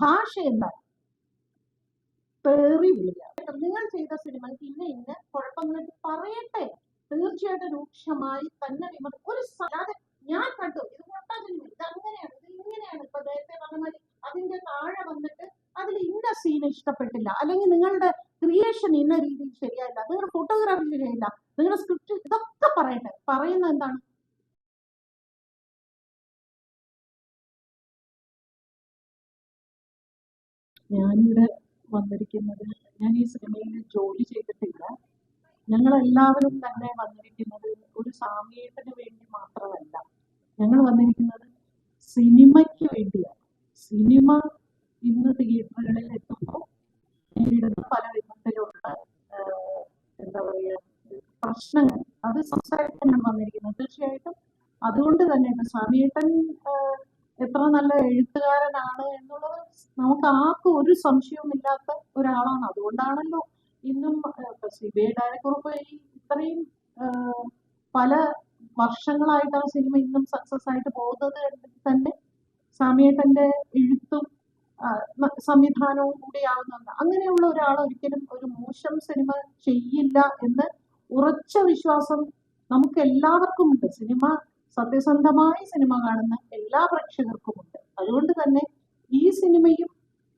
ഭാഷ എന്താണ് പേറി വിളിക്കുക നിങ്ങൾ ചെയ്ത സിനിമയ്ക്ക് ഇന്ന ഇന്ന കുഴപ്പങ്ങൾ പറയട്ടെ. തീർച്ചയായിട്ടും രൂക്ഷമായി തന്നെ വിമർ ഒരു ഞാൻ കണ്ടു ഇത് പൊട്ടാ സിനിമ ഇത് അങ്ങനെയാണ് ഇത് ഇങ്ങനെയാണ് ഇപ്പൊ നേരത്തെ പറഞ്ഞ മാതിരി അതിന്റെ താഴെ വന്നിട്ട് അതിൽ ഇന്ന സീൻ ഇഷ്ടപ്പെട്ടില്ല. അല്ലെങ്കിൽ നിങ്ങളുടെ ക്രിയേഷൻ ഇന്ന രീതിയിൽ ശരിയായില്ല. നിങ്ങളുടെ ഫോട്ടോഗ്രാഫി ശരിയായില്ല. നിങ്ങളുടെ സ്ക്രിപ്റ്റ് ഇതൊക്കെ പറയട്ടെ. പറയുന്നത് എന്താണ്? ഞാനിവിടെ വന്നിരിക്കുന്നത് ഞാൻ ഈ സിനിമയിൽ ജോലി ചെയ്തിട്ടില്ല. ഞങ്ങൾ എല്ലാവരും തന്നെ വന്നിരിക്കുന്നത് ഒരു സാമീയത്തിന് വേണ്ടി മാത്രമല്ല. ഞങ്ങൾ വന്നിരിക്കുന്നത് സിനിമയ്ക്ക് വേണ്ടിയാണ്. സിനിമ ഇന്ന് തിയേറ്ററുകളിൽ എത്തുമ്പോൾ നേരിടുന്ന പല വിധത്തിലുള്ള എന്താ പറയുക പ്രശ്നങ്ങൾ. അത് സംസാരിക്കാനാണ് വന്നിരിക്കുന്നത് തീർച്ചയായിട്ടും അതുകൊണ്ട് തന്നെ സാമിയേട്ടൻ എത്ര നല്ല എഴുത്തുകാരനാണ് എന്നുള്ളത് നമുക്ക് ആർക്കും ഒരു സംശയവുമില്ലാത്ത ഒരാളാണ്. അതുകൊണ്ടാണല്ലോ ഇന്നും സിബിഐ ഡയറക്ടർ ഈ ഇത്രയും പല വർഷങ്ങളായിട്ട് ആ സിനിമ ഇന്നും സക്സസ് ആയിട്ട് പോകുന്നത് തന്നെ സാമിയേട്ടന്റെ എഴുത്തും സംവിധാനവും കൂടി കൂടിയാവുന്നുണ്ട് അങ്ങനെയുള്ള ഒരാൾ ഒരിക്കലും ഒരു മോശം സിനിമ ചെയ്യില്ല എന്ന് ഉറച്ച വിശ്വാസം നമുക്ക് എല്ലാവർക്കും ഉണ്ട് സിനിമ സത്യസന്ധമായി സിനിമ കാണുന്ന എല്ലാ പ്രേക്ഷകർക്കുമുണ്ട്. അതുകൊണ്ട് തന്നെ ഈ സിനിമയും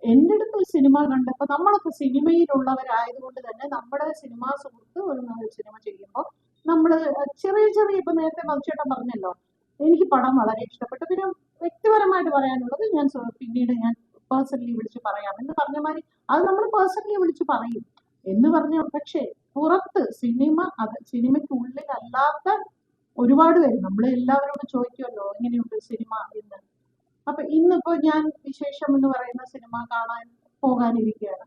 എന്റെ അടുത്ത് സിനിമ കണ്ടപ്പോൾ നമ്മളൊക്കെ സിനിമയിലുള്ളവരായതുകൊണ്ട് തന്നെ നമ്മുടെ സിനിമാ സുഹൃത്ത് ഒരു സിനിമ ചെയ്യുമ്പോൾ നമ്മൾ ചെറിയ ചെറിയ ഇപ്പം നേരത്തെ മധുചേട്ടൻ പറഞ്ഞല്ലോ എനിക്ക് പടം വളരെ ഇഷ്ടപ്പെട്ടു. പിന്നെ വ്യക്തിപരമായിട്ട് പറയാനുള്ളത് ഞാൻ പിന്നീട് ഞാൻ പേഴ്സണലി വിളിച്ച് പറയാം എന്ന് പറഞ്ഞ മാതിരി അത് നമ്മൾ പേഴ്സണലി വിളിച്ച് പറയും. എന്ന് പറഞ്ഞു പക്ഷേ പുറത്ത് സിനിമ അത് സിനിമയ്ക്കുള്ളിൽ അല്ലാത്ത ഒരുപാട് പേര് നമ്മൾ എല്ലാവരോടും ചോദിക്കുമല്ലോ എങ്ങനെയുണ്ട് സിനിമ എന്ന് അപ്പൊ ഇന്നിപ്പോ ഞാൻ വിശേഷം എന്ന് പറയുന്ന സിനിമ കാണാൻ പോകാനിരിക്കുകയാണ്.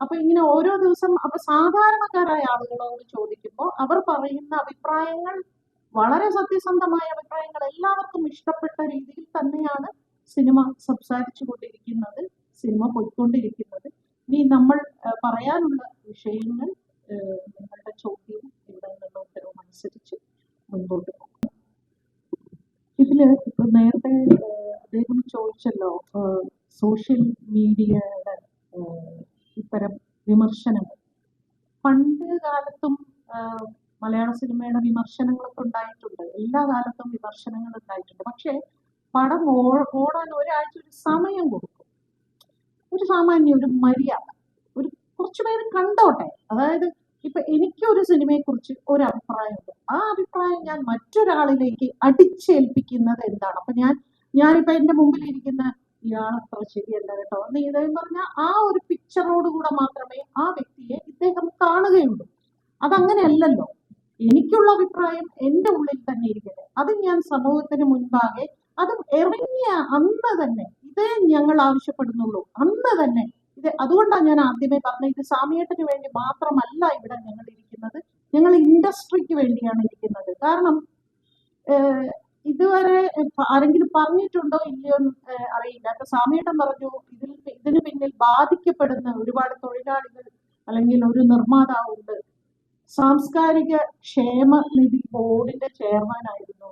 അപ്പൊ ഇങ്ങനെ ഓരോ ദിവസം അപ്പൊ സാധാരണക്കാരായ ആളുകളോട് ചോദിക്കുമ്പോൾ അവർ പറയുന്ന അഭിപ്രായങ്ങൾ വളരെ സത്യസന്ധമായ അഭിപ്രായങ്ങൾ എല്ലാവർക്കും ഇഷ്ടപ്പെട്ട രീതിയിൽ തന്നെയാണ് സിനിമ സംസാരിച്ചു കൊണ്ടിരിക്കുന്നത് സിനിമ പോയിക്കൊണ്ടിരിക്കുന്നത്. ഇനി നമ്മൾ പറയാനുള്ള വിഷയങ്ങൾ ചോദിച്ചല്ലോ സോഷ്യൽ മീഡിയയുടെ ഇത്തരം വിമർശനങ്ങൾ. പണ്ട് കാലത്തും മലയാള സിനിമയുടെ വിമർശനങ്ങളൊക്കെ ഉണ്ടായിട്ടുണ്ട്. എല്ലാ കാലത്തും വിമർശനങ്ങൾ ഉണ്ടായിട്ടുണ്ട്. പക്ഷേ പടം ഓടാൻ ഒരാഴ്ച ഒരു സമയം കൊടുക്കും. ഒരു സാമാന്യ ഒരു മര്യാദ. ഒരു കുറച്ചു പേര് കണ്ടോട്ടെ. അതായത് ഇപ്പൊ എനിക്കൊരു സിനിമയെ കുറിച്ച് ഒരു അഭിപ്രായമുണ്ട് ആ അഭിപ്രായം ഞാൻ മറ്റൊരാളിലേക്ക് അടിച്ചേൽപ്പിക്കുന്നത് എന്താണ്? അപ്പൊ ഞാൻ ഞാനിപ്പോ എന്റെ മുമ്പിൽ ഇരിക്കുന്ന ഇയാൾ അത്ര ശരിയല്ല കേട്ടോ. എന്ന് ഇദ്ദേഹം പറഞ്ഞ ആ ഒരു പിക്ചറോട് കൂടെ മാത്രമേ ആ വ്യക്തിയെ ഇദ്ദേഹം കാണുകയുള്ളൂ. അതങ്ങനെയല്ലല്ലോ. എനിക്കുള്ള അഭിപ്രായം എന്റെ ഉള്ളിൽ തന്നെ ഇരിക്കട്ടെ. അത് ഞാൻ സമൂഹത്തിന് മുൻപാകെ അത് ഇറങ്ങിയ അന്ന് തന്നെ ഇതേ ഞങ്ങൾ ആവശ്യപ്പെടുന്നുള്ളൂ. അന്ന് തന്നെ ഇത് അതുകൊണ്ടാണ് ഞാൻ ആദ്യമേ പറഞ്ഞത് ഇത് സാമിയേട്ടന് വേണ്ടി മാത്രമല്ല ഇവിടെ ഞങ്ങൾ ഇരിക്കുന്നത്. ഞങ്ങൾ ഇൻഡസ്ട്രിക്ക് വേണ്ടിയാണ് ഇരിക്കുന്നത്. കാരണം ഇതുവരെ ആരെങ്കിലും പറഞ്ഞിട്ടുണ്ടോ ഇല്ലയോ അറിയില്ല. അപ്പൊ സാമിയേട്ടൻ പറഞ്ഞു ഇതിൽ ഇതിന് പിന്നിൽ ബാധിക്കപ്പെടുന്ന ഒരുപാട് തൊഴിലാളികൾ അല്ലെങ്കിൽ ഒരു നിർമ്മാതാവുണ്ട് സാംസ്കാരിക ക്ഷേമ നിധി ബോർഡിന്റെ ചെയർമാൻ ആയിരുന്നു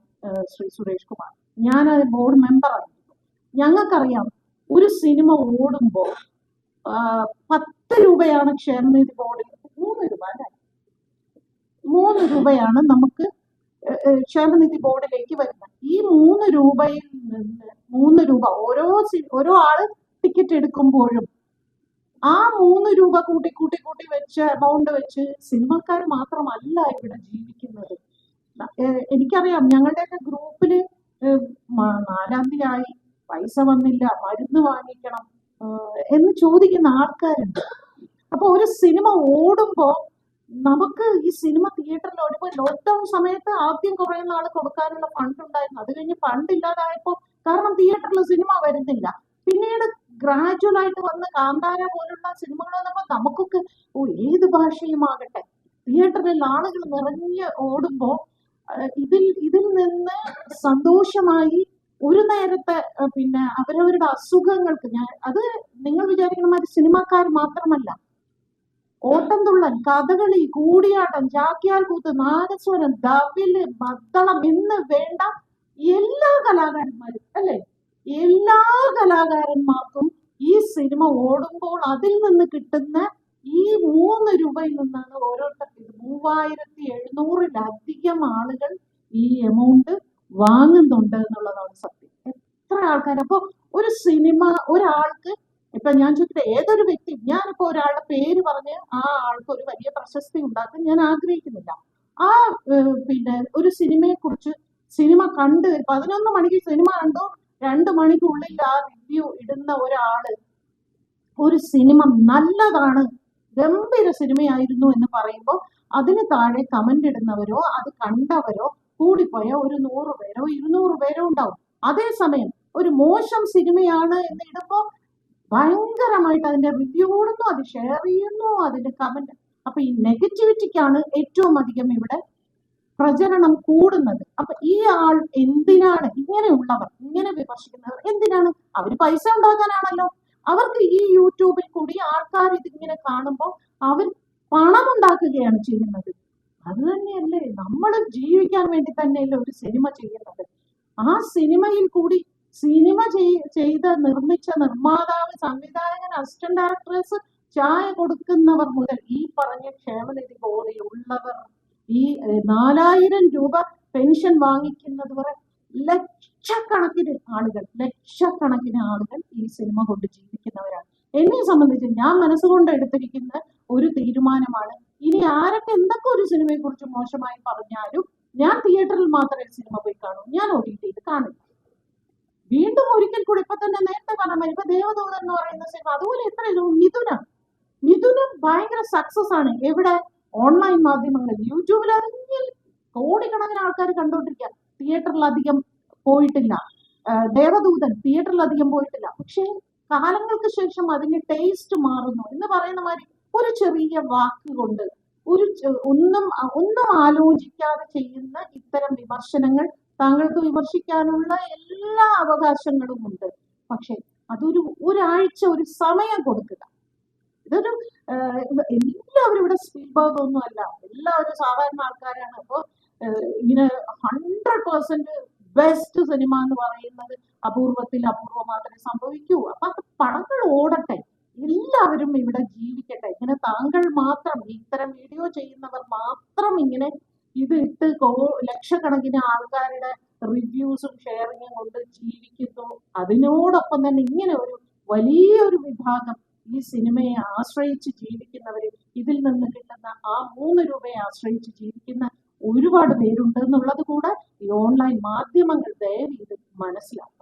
ശ്രീ സുരേഷ് കുമാർ. ഞാൻ അത് ബോർഡ് മെമ്പർ ആയിരുന്നു. ഞങ്ങൾക്കറിയാം ഒരു സിനിമ ഓടുമ്പോൾ പത്ത് രൂപയാണ് ക്ഷേമനിധി ബോർഡിൽ മൂന്ന് രൂപ മൂന്ന് രൂപയാണ് നമുക്ക് ക്ഷേമനിധി ബോർഡിലേക്ക് വരുന്നത്. ഈ മൂന്ന് രൂപയിൽ നിന്ന് മൂന്ന് രൂപ ഓരോ ഓരോ ആൾ ടിക്കറ്റ് എടുക്കുമ്പോഴും ആ മൂന്ന് രൂപ കൂട്ടി കൂട്ടി കൂട്ടി വെച്ച് എമൗണ്ട് വെച്ച് സിനിമക്കാർ മാത്രമല്ല ഇവിടെ ജീവിക്കുന്നത്. എനിക്കറിയാം ഞങ്ങളുടെയൊക്കെ ഗ്രൂപ്പിൽ നാലാം തീയതി ആയി പൈസ വന്നില്ല മരുന്ന് വാങ്ങിക്കണം എന്ന് ചോദിക്കുന്ന ആൾക്കാരുണ്ട്. അപ്പൊ ഒരു സിനിമ ഓടുമ്പോ നമുക്ക് ഈ സിനിമ തിയേറ്ററിൽ ഓടുമ്പോൾ ലോക്ക്ഡൌൺ സമയത്ത് ആദ്യം കുറെ നാൾ കൊടുക്കാനുള്ള ഫണ്ട് ഉണ്ടായിരുന്നു. അത് കഴിഞ്ഞ് ഫണ്ട് ഇല്ലാതായപ്പോ കാരണം തിയേറ്ററിൽ സിനിമ വരുന്നില്ല. പിന്നീട് ഗ്രാജുവൽ ആയിട്ട് വന്ന കാന്താര പോലുള്ള സിനിമകൾ വന്നപ്പോ നമുക്കൊക്കെ ഓ ഏത് ഭാഷയുമാകട്ടെ തിയേറ്ററിൽ ആളുകൾ നിറഞ്ഞ് ഓടുമ്പോ ഇതിൽ ഇതിൽ നിന്ന് സന്തോഷമായി ഒരു നേരത്തെ പിന്നെ അവരവരുടെ അസുഖങ്ങൾക്ക് ഞാൻ അത് നിങ്ങൾ വിചാരിക്കുന്ന മാതിരി സിനിമാക്കാർ മാത്രമല്ല ഓട്ടംതുള്ളൽ കഥകളി കൂടിയാട്ടം ചാക്യാർകൂത്ത് കൂത്ത് നാദസ്വരം ദവിൽ മദ്ദളം എന്ന് വേണ്ട എല്ലാ കലാകാരന്മാരും അല്ലെ? എല്ലാ കലാകാരന്മാർക്കും ഈ സിനിമ ഓടുമ്പോൾ അതിൽ നിന്ന് കിട്ടുന്ന ഈ മൂന്ന് രൂപയിൽ നിന്നാണ് ഓരോരുത്തർക്ക് മൂവായിരത്തി എഴുന്നൂറിലധികം ആളുകൾ ഈ എമൗണ്ട് വാങ്ങുന്നുണ്ട് എന്നുള്ളതാണ് സത്യം. എത്ര ആൾക്കാർ അപ്പൊ ഒരു സിനിമ ഒരാൾക്ക് ഇപ്പൊ ഞാൻ ചോദിക്കട്ടെ ഏതൊരു വ്യക്തി ഞാനിപ്പോ ഒരാളുടെ പേര് പറഞ്ഞ് ആ ആൾക്ക് ഒരു വലിയ പ്രശസ്തി ഉണ്ടാക്കാൻ ഞാൻ ആഗ്രഹിക്കുന്നില്ല. ആ പിന്നെ ഒരു സിനിമയെ കുറിച്ച് സിനിമ കണ്ട് പതിനൊന്ന് മണിക്ക് സിനിമ കണ്ടു രണ്ട് മണിക്കുള്ളിൽ ആ റിവ്യൂ ഇടുന്ന ഒരാൾ ഒരു സിനിമ നല്ലതാണ് ഗംഭീര സിനിമയായിരുന്നു എന്ന് പറയുമ്പോൾ അതിന് താഴെ കമന്റ് ഇടുന്നവരോ അത് കണ്ടവരോ കൂടിപ്പോയ ഒരു നൂറ് പേരോ ഇരുന്നൂറ് പേരോ ഉണ്ടാവും. അതേസമയം ഒരു മോശം സിനിമയാണ് എന്ന് ഇടുമ്പോൾ ഭയങ്കരമായിട്ട് അതിന്റെ റിവ്യൂ ഇടുന്നു അത് ഷെയർ ചെയ്യുന്നു അതിന്റെ കമന്റ് അപ്പൊ ഈ നെഗറ്റിവിറ്റിക്കാണ് ഏറ്റവും അധികം ഇവിടെ പ്രചരണം കൂടുന്നത്. അപ്പൊ ഈ ആൾ എന്തിനാണ് ഇങ്ങനെയുള്ളവർ ഇങ്ങനെ വിമർശിക്കുന്നവർ എന്തിനാണ്? അവർ പൈസ ഉണ്ടാക്കാനാണല്ലോ. അവർക്ക് ഈ യൂട്യൂബിൽ കൂടി ആൾക്കാർ ഇതിങ്ങനെ കാണുമ്പോൾ അവർ പണം ഉണ്ടാക്കുകയാണ് ചെയ്യുന്നത്. അത് തന്നെയല്ലേ നമ്മൾ ജീവിക്കാൻ വേണ്ടി തന്നെയല്ലേ ഒരു സിനിമ ചെയ്യുന്നത്. ആ സിനിമയിൽ കൂടി സിനിമ ചെയ്- ചെയ്ത നിർമ്മിച്ച നിർമ്മാതാവ് സംവിധായകൻ അസിസ്റ്റന്റ് ഡയറക്ടേഴ്സ് ചായ കൊടുക്കുന്നവർ മുതൽ ഈ പറഞ്ഞ ക്ഷേമനിധി പോലെയുള്ളവർ ഈ നാലായിരം രൂപ പെൻഷൻ വാങ്ങിക്കുന്നത് വരെ ലക്ഷക്കണക്കിന് ആളുകൾ ലക്ഷക്കണക്കിന് ആളുകൾ ഈ സിനിമ കൊണ്ട് ജീവിക്കുന്നവരാണ്. എന്നെ സംബന്ധിച്ച് ഞാൻ മനസ്സുകൊണ്ട് എടുത്തിരിക്കുന്ന ഒരു തീരുമാനമാണ് ഇനി ആരൊക്കെ എന്തൊക്കെ ഒരു സിനിമയെ കുറിച്ച് മോശമായി പറഞ്ഞാലും ഞാൻ തിയേറ്ററിൽ മാത്രമേ സിനിമ പോയി കാണൂ. ഞാൻ ഒ ടി ടിയിൽ കാണില്ല വീണ്ടും ഒരിക്കൽ കൂടി ഇപ്പൊ തന്നെ നേരത്തെ പറഞ്ഞ ഇപ്പൊ ദേവദൂതൻ എന്ന് പറയുന്ന സിനിമ അതുപോലെ എത്ര മിഥുന. മിഥുനം ഭയങ്കര സക്സസ് ആണ്. എവിടെ? ഓൺലൈൻ മാധ്യമങ്ങളിൽ. യൂട്യൂബിൽ അതിൽ കോടിക്കണക്കിന് ആൾക്കാർ കണ്ടുകൊണ്ടിരിക്കുക തിയേറ്ററിൽ അധികം പോയിട്ടില്ല. ദേവദൂതൻ തിയേറ്ററിൽ അധികം പോയിട്ടില്ല. പക്ഷേ കാലങ്ങൾക്ക് ശേഷം അതിന്റെ ടേസ്റ്റ് മാറുന്നു. എന്ന് പറയുന്ന മാതിരി ഒരു ചെറിയ വാക്ക് കൊണ്ട് ഒരു ഒന്നും ഒന്നും ആലോചിക്കാതെ ചെയ്യുന്ന ഇത്തരം വിമർശനങ്ങൾ താങ്കൾക്ക് വിമർശിക്കാനുള്ള എല്ലാ അവകാശങ്ങളും ഉണ്ട്. പക്ഷെ അതൊരു ഒരാഴ്ച ഒരു സമയം കൊടുക്കുക. ഇതൊരു എല്ലാവരും ഇവിടെ സ്പീൽബർഗ് ഒന്നും അല്ല. എല്ലാവരും സാധാരണ ആൾക്കാരാണ്. അപ്പൊ ആഹ് ഇങ്ങനെ ഹൺഡ്രഡ് പേഴ്സെന്റ് ബെസ്റ്റ് സിനിമ എന്ന് പറയുന്നത് അപൂർവത്തിൽ അപൂർവം മാത്രമേ സംഭവിക്കൂ. അപ്പൊ അത് പടങ്ങൾ ഓടട്ടെ. എല്ലാവരും ഇവിടെ ജീവിക്കട്ടെ. ഇങ്ങനെ താങ്കൾ മാത്രം ഇത്തരം വീഡിയോ ചെയ്യുന്നവർ മാത്രം ഇങ്ങനെ ഇത് ഇട്ട് കോ- ലക്ഷക്കണക്കിന് ആൾക്കാരുടെ റിവ്യൂസും ഷെയറിങ്ങും കൊണ്ട് ജീവിക്കുന്നു. അതിനോടൊപ്പം തന്നെ ഇങ്ങനെ ഒരു വലിയൊരു വിഭാഗം ഈ സിനിമയെ ആശ്രയിച്ച് ജീവിക്കുന്നവര് ഇതിൽ നിന്ന് കിട്ടുന്ന ആ മൂന്ന് രൂപയെ ആശ്രയിച്ച് ജീവിക്കുന്ന ഒരുപാട് പേരുണ്ട് എന്നുള്ളത് കൂടെ ഈ ഓൺലൈൻ മാധ്യമങ്ങൾ ദയവ് ഇത് മനസ്സിലാക്കും.